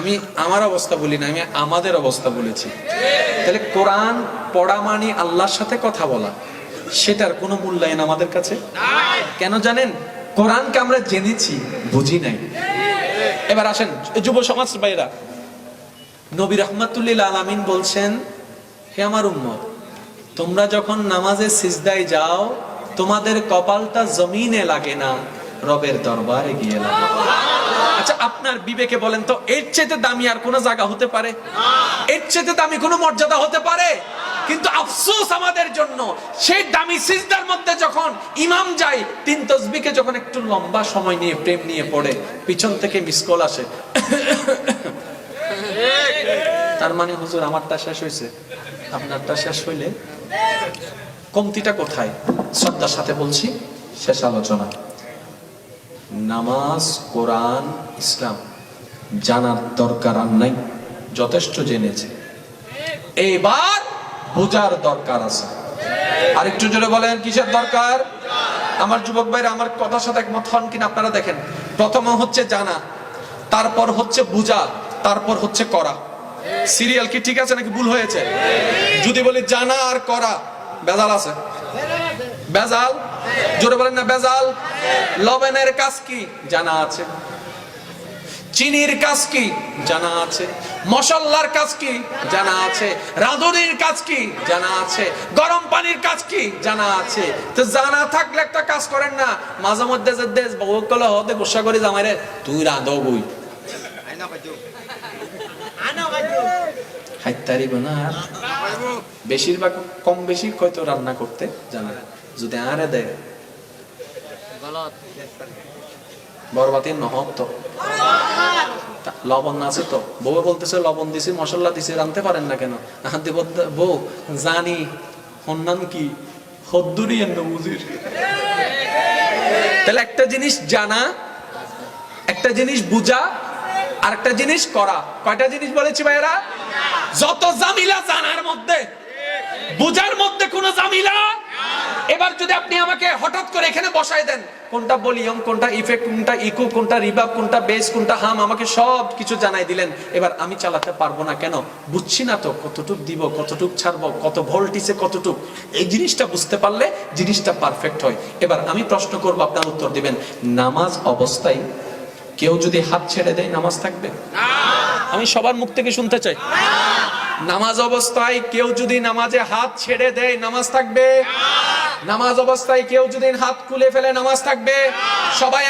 আমি আমার অবস্থা বলি না, আমি আমাদের অবস্থা বলেছি। তাহলে কোরআন পড়া মানে আল্লাহর সাথে কথা বলা। সেটার কোনো মূল্যায়ন আমাদের কাছে? কেন জানেন? কোরআনকে আমরা জেনেছি, বুঝি নাই। এবার আসেন যুব সমাজ ভাইরা নবী রহমাতুল্লিল আলামিন বলছেন, হে আমার উম্মত, তোমরা যখন নামাজে সিজদায় যাও, তোমাদের কপালটা জমিনে লাগে না, রবের দরবারে গিয়ে লাগে। আচ্ছা আপনার বিবেকে বলেন তো, এর চেয়ে দামি আর কোন জায়গা হতে পারে? এর চেয়ে দামি কোনো মর্যাদা হতে পারে? কিন্তু আফসোস আমাদের জন্য, সেই দামি সিজদার মধ্যে যখন ইমাম যায়, তিন তসবিকে যখন একটু লম্বা সময় নিয়ে, প্রেম নিয়ে পড়ে, পিছন থেকে মিস কল আসে। তার মানে হুজুর, আমারটা শেষ হয়েছে। আপনারটা শেষ হইলে কমতিটা কোথায়? শ্রদ্ধার সাথে বলছি, শেষ আলোচনা। নামাজ, কোরআন, ইসলাম জানার দরকার আর নাই, যথেষ্ট জেনেছে। এবার বোঝার দরকার আছে। আরেকটু জোরে বলেন, কিসের দরকার? আমার যুবক ভাইরা, আমার কথার সাথে একমত হন কিনা আপনারা দেখেন। প্রথম হচ্ছে জানা, তারপর হচ্ছে বোঝা, তারপর হচ্ছে করা। সিরিয়াল কি ঠিক আছে নাকি ভুল হয়েছে? যদি বলি জানা আর করা, বেজাল আছে। বেজাল? জোরে বলেন না, বেজাল? লবণের কাজ কি? জানা আছে। চিনির কাজ কি? জানা আছে। মশলার কাজ কি? জানা আছে। রাঁধুনির কাজ কি? জানা আছে। গরম পানির কাজ কি? জানা আছে। তো জানা থাকলে একটা কাজ করেন না। মাঝে মধ্যে যে দেশ কলে হতে গোসা করে জামাই রে তুই রাঁধো বই। বেশিরভাগ কম বেশি হয়তো রান্না করতে, জানা। না। যদি আরে দেয়। বরবাতির নহব তো। লবণ আছে তো। বউ বলতেছে লবণ দিছি মশলা দিছি রানতে পারেন না কেন? বউ জানি হন্নান কি? হদ্দুরি বুঝির তাহলে একটা জিনিস জানা একটা জিনিস বুঝা আর একটা জিনিস করা। কয়টা জিনিস বলেছি ভাইরা যত জামিলা জানার মধ্যে বুঝার মধ্যে কোনো জামিলা এবার যদি আপনি আমাকে হঠাৎ করে এখানে বসায় দেন কোনটা ভলিউম কোনটা ইফেক্ট কোনটা ইকো কোনটা রিভাব কোনটা বেস কোনটা হাম আমাকে সব কিছু জানাই দিলেন। এবার আমি চালাতে পারব না কেন? বুঝছি না তো কতটুক দিব কতটুক ছাড়বো কত ভোল্টিসে কতটুক? এই জিনিসটা বুঝতে পারলে জিনিসটা পারফেক্ট হয়। এবার আমি প্রশ্ন করব আপনার উত্তর দিবেন নামাজ অবস্থায় কেউ যদি হাত ছেড়ে দেয় নামাজ থাকবে? আমি সবার মুখ থেকে শুনতে চাই। নামাজ অবস্থায় কেউ যদি নামাজে হাত ছেড়ে দেয় নামাজ থাকবে? নামাজ অবস্থায় কেউ যদি হাত খুলে ফেলে নামাজ থাকবে। সবাই